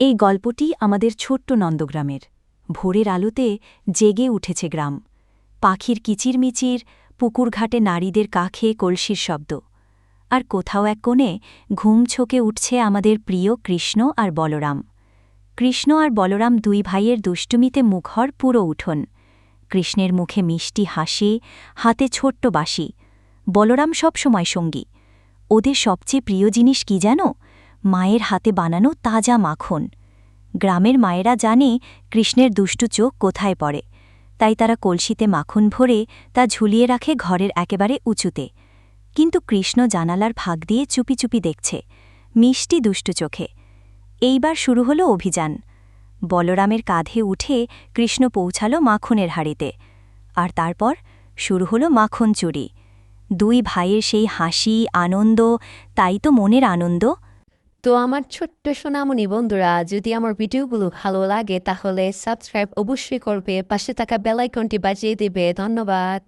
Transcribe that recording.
এই গল্পটি আমাদের ছোট্ট নন্দগ্রামের। ভোরের আলোতে জেগে উঠেছে গ্রাম। পাখির কিচিরমিচির পুকুরঘাটে নারীদের কাখে কলসির শব্দ। আর কোথাও এক কোণে ঘুম ছোকে উঠছে আমাদের প্রিয় কৃষ্ণ আর বলরাম। কৃষ্ণ আর বলরাম দুই ভাইয়ের দুষ্টুমিতে মুখর পুরো উঠোন। কৃষ্ণের মুখে মিষ্টি হাসি, হাতে ছোট্ট বাঁশি। বলরাম সবসময় সঙ্গী। ওদের সবচেয়ে প্রিয় জিনিস কি জানো? মায়ের হাতে বানানো তাজা মাখন। গ্রামের মায়েরা জানে কৃষ্ণের দুষ্টু চোখ কোথায় পড়ে। তাই তারা কলসিতে মাখন ভরে তা ঝুলিয়ে রাখে ঘরের একেবারে উঁচুতে। কিন্তু কৃষ্ণ জানালার ফাঁক দিয়ে চুপি চুপি দেখছে, মিষ্টি দুষ্টু চোখে। এইবার শুরু হলো অভিযান। বলরামের কাঁধে উঠে কৃষ্ণ পৌঁছাল মাখনের হাড়িতে। আর তারপর শুরু হলো মাখন চুরি। দুই ভাইয়ের সেই হাসি, আনন্দ, তাই তো মনের আনন্দ। তো আমার ছোট্ট সোনামণি বন্ধুরা, যদি আমার ভিডিওগুলো ভালো লাগে তাহলে সাবস্ক্রাইব অবশ্যই করবে, পাশে থাকা বেলাইকনটি বাজিয়ে দেবে। ধন্যবাদ।